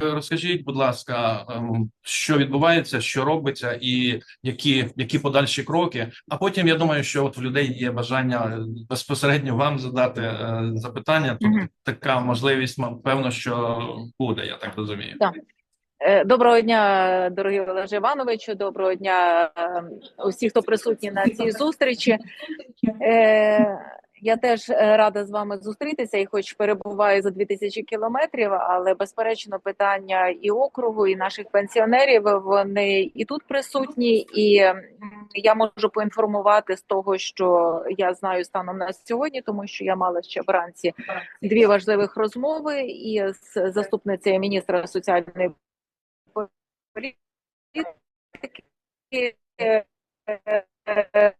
розкажіть, будь ласка, ем, що відбувається, що робиться, і які, які подальші кроки. А потім я думаю, що от в людей є бажання безпосередньо вам задати е, запитання. Тут Мгм. така можливість, певно, що буде, я так розумію. Так. Е, Доброго дня, дорогі Олеже Івановичу. Доброго дня е, усі, хто присутні на цій зустрічі. Я теж е, рада з вами зустрітися і, хоч перебуваю за 2000 кілометрів, але безперечно питання і округу, і наших пенсіонерів вони і тут присутні, і я можу поінформувати з того, що я знаю станом на сьогодні, тому що я мала ще вранці дві важливих розмови із заступницею міністра соціальної політики е, е,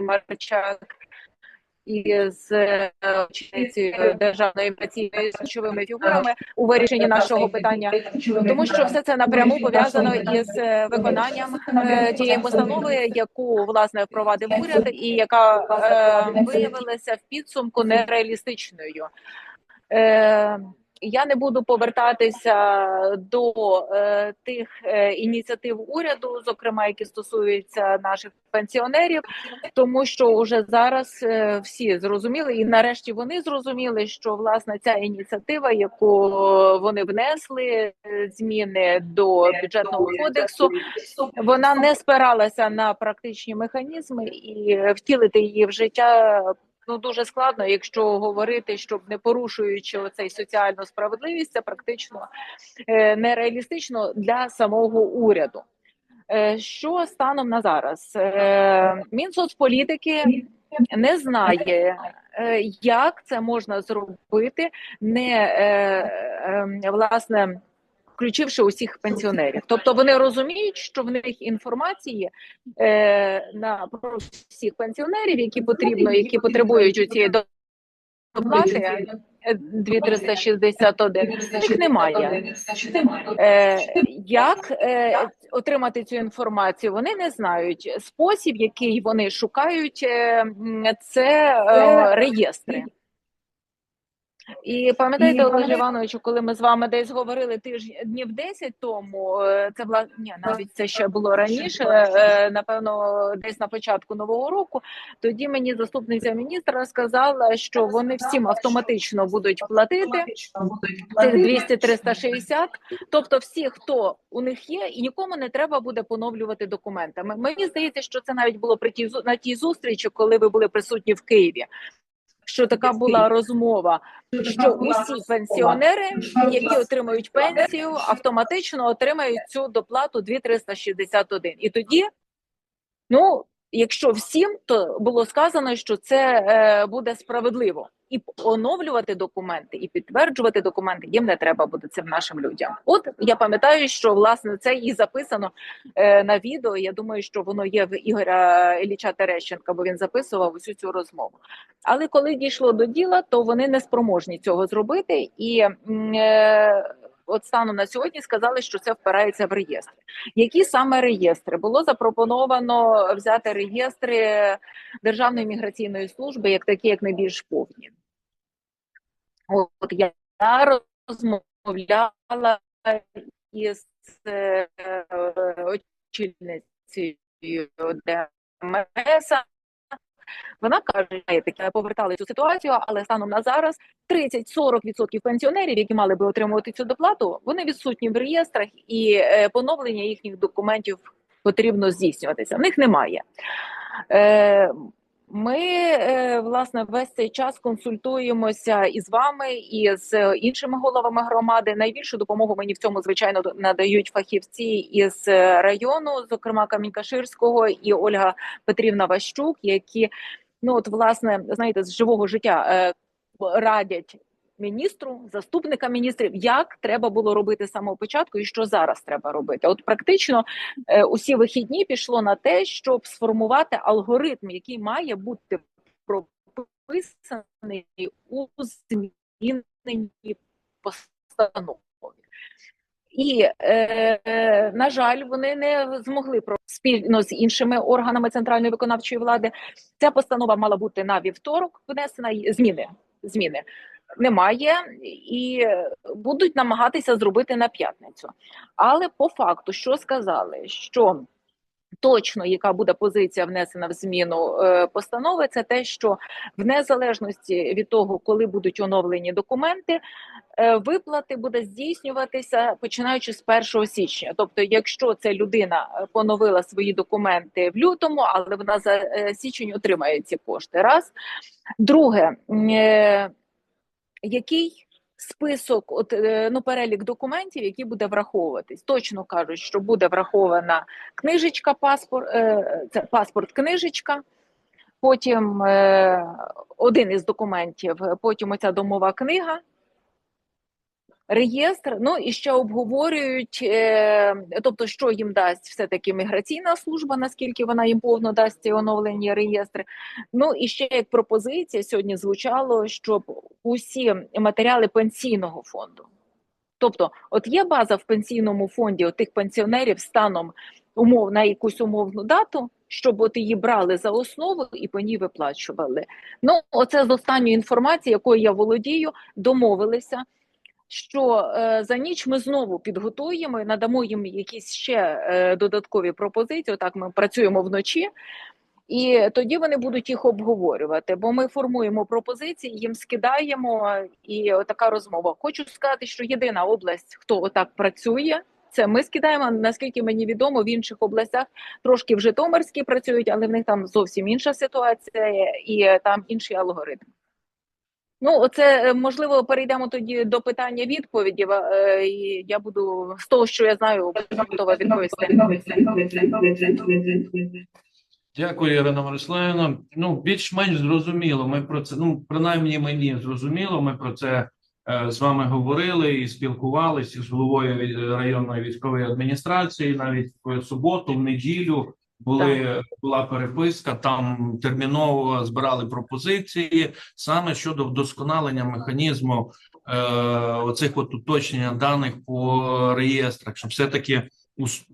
Марчак і з е, очільницею державної інвестиційної ключовими фігурами у вирішенні нашого питання, тому що все це напряму пов'язано із е, виконанням е, тієї постанови, яку власне впровадив уряд, і яка е, виявилася в підсумку нереалістичною. Е, я не буду повертатися до е, тих е, ініціатив уряду, зокрема які стосуються наших пенсіонерів, тому що вже зараз е, всі зрозуміли, і нарешті вони зрозуміли, що власне ця ініціатива, яку вони внесли, е, зміни до бюджетного кодексу, вона не спиралася на практичні механізми і втілити її в життя. Ну дуже складно, якщо говорити, щоб не порушуючи оцей соціальну справедливість, це практично е, нереалістично для самого уряду. Е, що станом на зараз? Е, Мінсоцполітики не знає, як це можна зробити, не е, е, власне включивши усіх пенсіонерів. Тобто вони розуміють, що в них інформації е, на про всіх пенсіонерів, які потрібно, які потребують у цієї доплати. е, 2361, їх немає. Е, як е, отримати цю інформацію? Вони не знають. Спосіб, який вони шукають, е, це е, реєстри. І пам'ятаєте, Олеже Івановичу, коли ми з вами десь говорили тиждень днів 10 тому, е, це була ні, навіть це ще було раніше, е, напевно, десь на початку нового року. Тоді мені заступниця міністра сказала, що вони всім автоматично будуть платити цих 200-360, тобто всі, хто у них є, і нікому не треба буде поновлювати документи. М- Мені здається, що це навіть було при тій на тій зустрічі, коли ви були присутні в Києві. Що така була розмова, що усі пенсіонери, які отримують пенсію, автоматично отримають цю доплату 2,361. І тоді, ну, якщо всім, то було сказано, що це е, буде справедливо. І оновлювати документи, і підтверджувати документи їм не треба буде цим нашим людям. От я пам'ятаю, що власне це і записано е, на відео. Я думаю, що воно є в Ігоря Ілліча Терещенка, бо він записував усю цю розмову. Але коли дійшло до діла, то вони не спроможні цього зробити, і е, от станом на сьогодні сказали, що це впирається в реєстри. Які саме реєстри було запропоновано взяти реєстри Державної міграційної служби, як такі, як найбільш повні? От я розмовляла із е, очільницею ДМС. Вона каже, таке повертали цю ситуацію, але станом на зараз 30-40% пенсіонерів, які мали би отримувати цю доплату, вони відсутні в реєстрах, і е, поновлення їхніх документів потрібно здійснюватися. В них немає. Е, ми е, власне весь цей час консультуємося із вами і з іншими головами громади. Найбільшу допомогу мені в цьому звичайно надають фахівці із району, зокрема Камінькаширського і Ольга Петрівна Ващук, які ну от власне знаєте з живого життя е, радять міністру, заступника міністрів, як треба було робити з самого початку, і що зараз треба робити. От практично е, усі вихідні пішло на те, щоб сформувати алгоритм, який має бути прописаний у зміненій постанові. І е, на жаль, вони не змогли спільно з іншими органами центральної виконавчої влади. Ця постанова мала бути на вівторок внесена зміни. Зміни немає і будуть намагатися зробити на п'ятницю. Але по факту, що сказали, що точно яка буде позиція внесена в зміну е, постанови, це те, що в незалежності від того, коли будуть оновлені документи, е, виплати буде здійснюватися починаючи з 1 січня. Тобто, якщо ця людина поновила свої документи в лютому, але вона за е, січень отримає ці кошти. Раз друге, який список, от е, ну перелік документів, які буде враховуватись, точно кажуть, що буде врахована книжечка, паспорт, е, це паспорт, книжечка. Потім е, один із документів, потім оця домова книга, реєстр. Ну і ще обговорюють, е, тобто, що їм дасть все-таки міграційна служба, наскільки вона їм повно дасть ці оновлені реєстри. Ну і ще як пропозиція сьогодні звучало, щоб усі матеріали пенсійного фонду. Тобто, от є база в пенсійному фонді от тих пенсіонерів станом умов на якусь умовну дату, щоб от її брали за основу і по ній виплачували. Ну, оце з останньої інформації, якою я володію, домовилися, що е, за ніч ми знову підготуємо і надамо їм якісь ще е, додаткові пропозиції. Отак ми працюємо вночі. І тоді вони будуть їх обговорювати, бо ми формуємо пропозиції, їм скидаємо, і така розмова. Хочу сказати, що єдина область, хто отак працює, це ми скидаємо. Наскільки мені відомо, в інших областях трошки в Житомирській працюють, але в них там зовсім інша ситуація і там інший алгоритм. Ну, оце е, можливо перейдемо тоді до питання відповіді. е, я буду з того, що я знаю, готова відповісти. Дякую, Ірина Мирославівна. Ну, більш-менш зрозуміло. Ми про це, ну, принаймні мені зрозуміло. Ми про це е, з вами говорили і спілкувалися з головою районної військової адміністрації. Навіть в суботу, в неділю були була переписка. Там терміново збирали пропозиції саме щодо вдосконалення механізму е, оцих от уточнення даних по реєстрах, щоб все таки ус-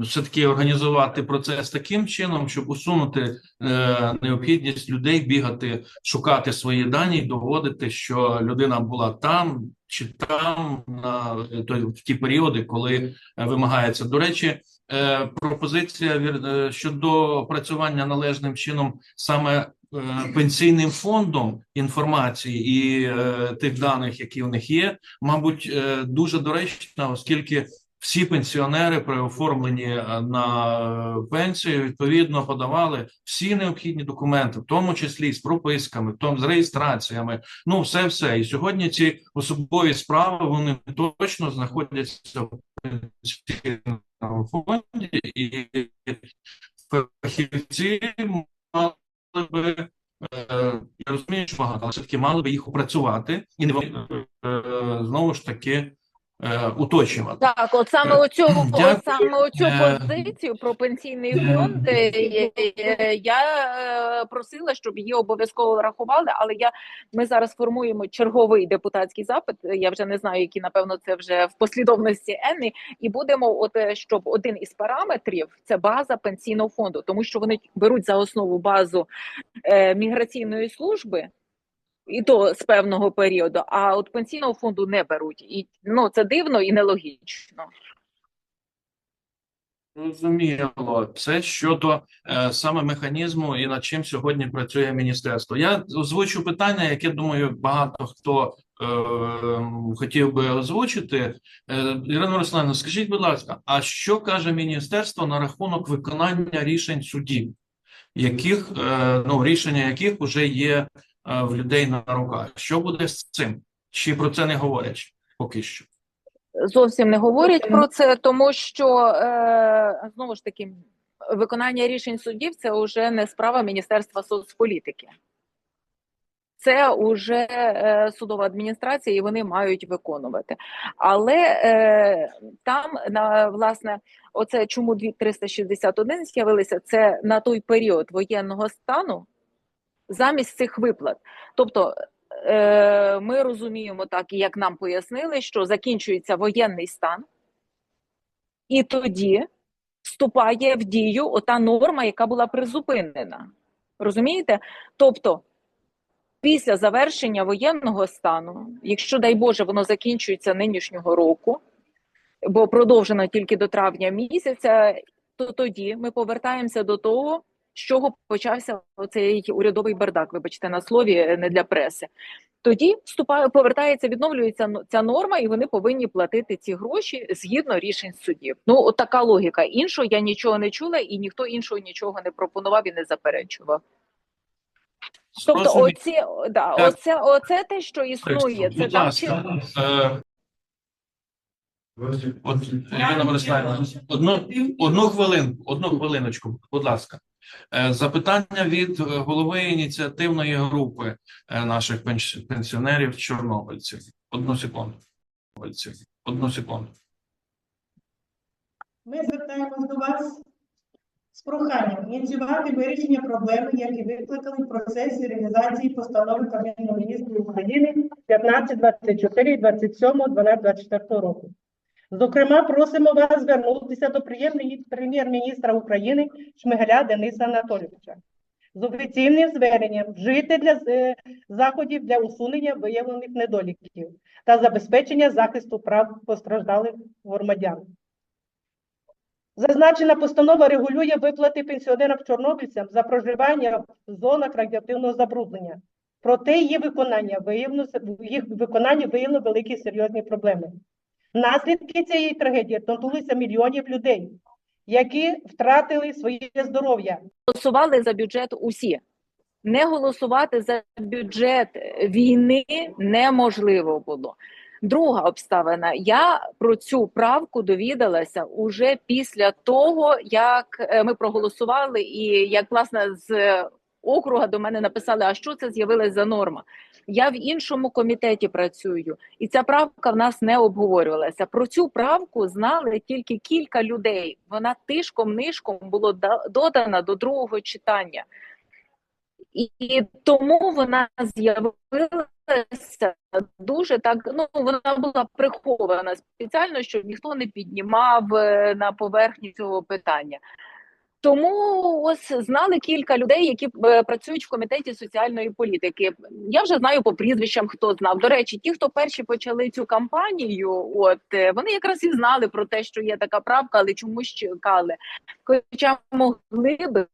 все-таки організувати процес таким чином, щоб усунути е, необхідність людей бігати, шукати свої дані, і доводити, що людина була там чи там на той в ті періоди, коли е, вимагається. До речі, е, пропозиція вір- е, щодо опрацювання належним чином саме е, пенсійним фондом інформації і е, тих даних, які в них є, мабуть, е, дуже доречна, оскільки всі пенсіонери при оформленні е, на е, пенсію відповідно подавали всі необхідні документи, в тому числі з прописками, в тому з реєстраціями. Ну, все, все. І сьогодні ці особові справи вони точно знаходяться в пенсійному фонді, і фахівці мали би. е, Я розумію, що багато, але все-таки мали би їх опрацювати і не е, знову ж таки уточнювати. Так, от саме оцю, Дякую. от саме оцю Е, позицію про пенсійний фонд е, е, я е, просила, щоб її обов'язково врахували. Але я ми зараз формуємо черговий депутатський запит. Я вже не знаю, які напевно це вже в послідовності Енни, і будемо, от е, щоб один із параметрів це база пенсійного фонду, тому що вони беруть за основу базу е, міграційної служби. І то з певного періоду, а от пенсійного фонду не беруть, і ну це дивно і нелогічно. Зрозуміло, це щодо е, саме механізму і над чим сьогодні працює міністерство. Я озвучу питання, яке думаю, багато хто е, хотів би озвучити. Е, Ірина Мирославівна, скажіть, будь ласка, а що каже міністерство на рахунок виконання рішень судів, яких е, ну рішення яких вже є в людей на руках? Що буде з цим? Чи про це не говорять поки що? Зовсім не говорять про це, тому що е, знову ж таки виконання рішень судів це вже не справа Міністерства соцполітики. Це вже е, судова адміністрація, і вони мають виконувати. Але е, там на власне, оце чому 361 з'явилися, це на той період воєнного стану замість цих виплат. Тобто е, ми розуміємо так, і як нам пояснили, що закінчується воєнний стан, і тоді вступає в дію ота норма, яка була призупинена. Розумієте? Тобто після завершення воєнного стану, якщо дай Боже, воно закінчується нинішнього року, бо продовжено тільки до травня місяця, то тоді ми повертаємося до того, з чого почався оцей урядовий бардак. Вибачте на слові, не для преси. Тоді вступає, повертається, відновлюється ця норма, і вони повинні платити ці гроші згідно рішень судів. Ну, от така логіка. Іншого я нічого не чула, і ніхто іншого нічого не пропонував і не заперечував. Тобто, оці, да, оце, оце те, що існує. Це ласка, чи е, Ірина Бориславівна, одну, одну хвилинку, одну хвилиночку, будь ласка. Е, Запитання від е, голови ініціативної групи е, наших пенсіонерів чорнобильців. Одну секунду. Одну секунду. Ми звертаємось до вас з проханням ініціювати вирішення проблеми, які викликали в процесі реалізації постанови Кабінету міністрів України 1524 27 12 24 року. Зокрема, просимо вас звернутися до прем'єр-міністра України Шмигаля Дениса Анатолійовича з офіційним зверненням вжити для е, заходів для усунення виявлених недоліків та забезпечення захисту прав постраждалих громадян. Зазначена постанова регулює виплати пенсіонерам-чорнобильцям за проживання в зонах радіоактивного забруднення. Проте її виконання виявлено, в їх виконанні виявлено великі серйозні проблеми. Наслідки цієї трагедії торкнулися мільйонів людей, які втратили своє здоров'я, голосували за бюджет усі. Не голосувати за бюджет війни неможливо було. Друга обставина. Я про цю правку довідалася уже після того, як е, ми проголосували, і як власне з округа до мене написали, а що це з'явилась за норма. Я в іншому комітеті працюю, і ця правка в нас не обговорювалася. Про цю правку знали тільки кілька людей. Вона тишком нишком було да- додана до другого читання. І, і тому вона з'явилася дуже так. Ну вона була прихована спеціально, щоб ніхто не піднімав е, на поверхню цього питання. Тому ось знали кілька людей, які е, працюють в комітеті соціальної політики. Я вже знаю по прізвищам, хто знав. До речі, ті, хто перші почали цю кампанію, от е, вони якраз і знали про те, що є така правка, але чомусь чекали. Хоча могли би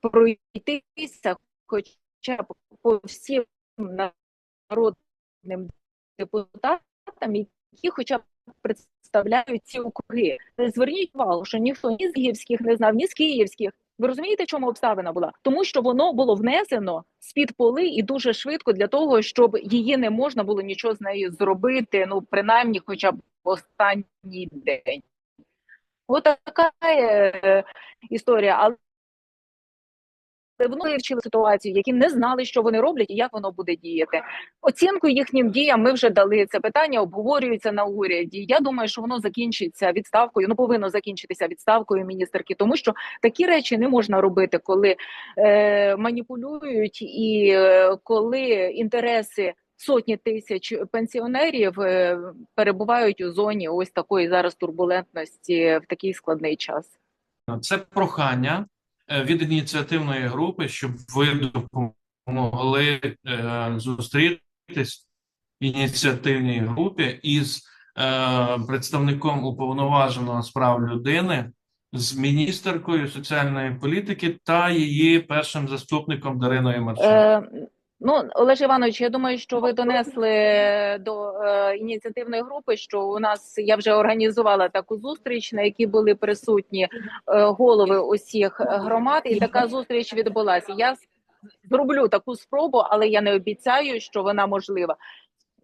пройтися, хоча б по всім народним депутатам, які хоча б представляють ці округи. Зверніть увагу, що ніхто ні з Київських не знав, ні з Київських. Ви розумієте, чому обставина була? Тому що воно було внесено з-під поли і дуже швидко для того, щоб її не можна було нічого з нею зробити, ну принаймні, хоча б останній день. Ось така е, історія. Але вони вивчили ситуацію, які не знали, що вони роблять і як воно буде діяти. Оцінку їхнім діям ми вже дали це питання, обговорюється на уряді. Я думаю, що воно закінчиться відставкою. Ну повинно закінчитися відставкою міністерки, тому що такі речі не можна робити, коли е, маніпулюють і е, коли інтереси. Сотні тисяч пенсіонерів е, перебувають у зоні ось такої зараз турбулентності в такий складний час. Це прохання від ініціативної групи, щоб ви допомогли е, зустрітись в ініціативній групі із е, представником уповноваженого справ людини, з міністеркою соціальної політики та її першим заступником Дариною Марченко. Е, ну, Олеж Іванович, я думаю, що ви донесли до е, ініціативної групи, що у нас я вже організувала таку зустріч, на якій були присутні е, голови усіх громад, і така зустріч відбулася. Я зроблю таку спробу, але я не обіцяю, що вона можлива.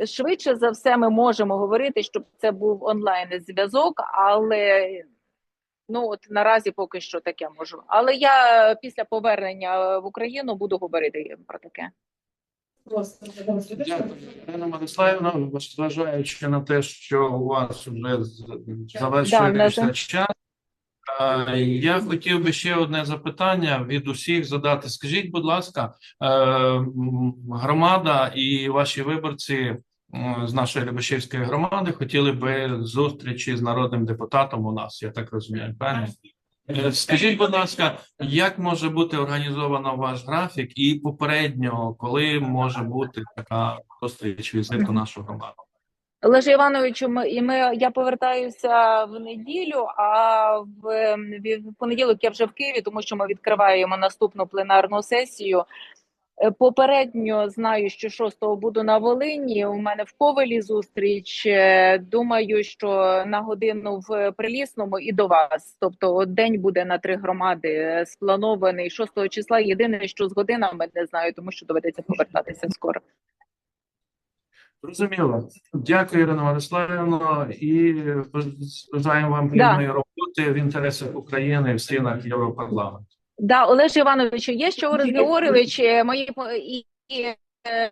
Швидше за все, ми можемо говорити, щоб це був онлайн зв'язок, але ну от наразі поки що таке можу. Але я після повернення в Україну буду говорити про таке. Дякую, Ірина Мирославівна. Зважаючи на те, що у вас вже завершується да. час, я хотів би ще одне запитання від усіх задати. Скажіть, будь ласка, е, громада і ваші виборці з нашої Любашівської громади хотіли би зустрічі з народним депутатом у нас, я так розумію, правильно? Е, Скажіть, будь ласка, як може бути організовано ваш графік і попередньо, коли може бути така зустріч візиту нашого громаду? Олеже Івановичу, ми, і ми, я повертаюся в неділю, а в, в понеділок я вже в Києві, тому що ми відкриваємо наступну пленарну сесію. Е, Попередньо знаю, що 6-го буду на Волині. У мене в Ковелі зустріч. Е, Думаю, що на годину в Прилісному і до вас. Тобто, день буде на три громади е, спланований 6 числа. Єдине, що з годинами не знаю, тому що доведеться повертатися скоро. Зрозуміло. Дякую, Ірина Владиславівна, і бажаємо вам плідної роботи в інтересах України в стінах Європарламенту. Да, Олеж Івановичу, є Георгійович, е, мої і, і е,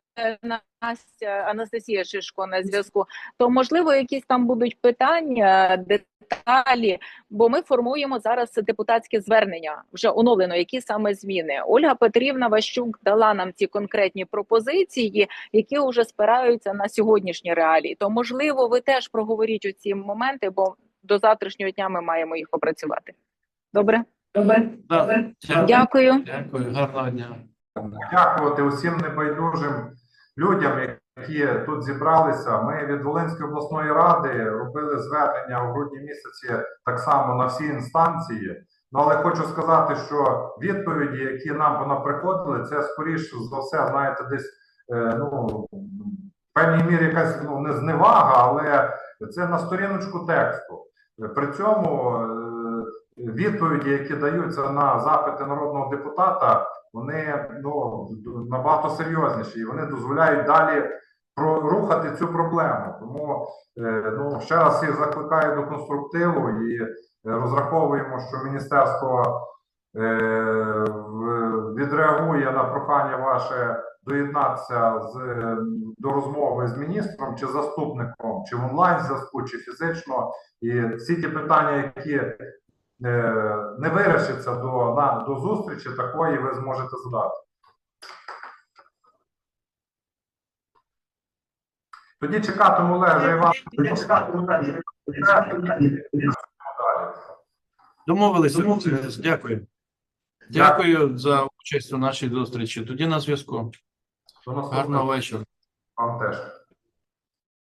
Настя Анастасія Шишко на зв'язку. То можливо, якісь там будуть питання, деталі, бо ми формуємо зараз депутатське звернення вже оновлено. Які саме зміни? Ольга Петрівна Ващук дала нам ці конкретні пропозиції, які вже спираються на сьогоднішні реалії. То можливо, ви теж проговоріть оці моменти, бо до завтрашнього дня ми маємо їх опрацювати. Добре, Добре. Да, Дякую. дякую. Дякую, гарного дня. Дякувати усім небайдужим людям, які тут зібралися. Ми від Волинської обласної ради робили звернення у грудні місяці так само на всі інстанції. Ну але хочу сказати, що відповіді, які нам вона приходили, це скоріше за все, знаєте, десь е, ну в певній мірі якась ну не зневага, але це на сторіночку тексту. При цьому е, відповіді, які даються на запити народного депутата, вони ну набагато серйозніші, і вони дозволяють далі прорухати цю проблему. Тому е, ну ще раз їх закликаю до конструктиву і е, розраховуємо, що міністерство е, відреагує на прохання ваше доєднатися з до розмови з міністром чи заступником, чи в онлайн зв'язку, чи фізично. І всі ті питання, які не вирішиться до, на, до зустрічі, такої ви зможете задати. Тоді чекатиму Олежа Івановича. Домовились. домовились. Дякую. Дякую за участь у нашій зустрічі. Тоді на зв'язку. Гарного вечора. вам теж.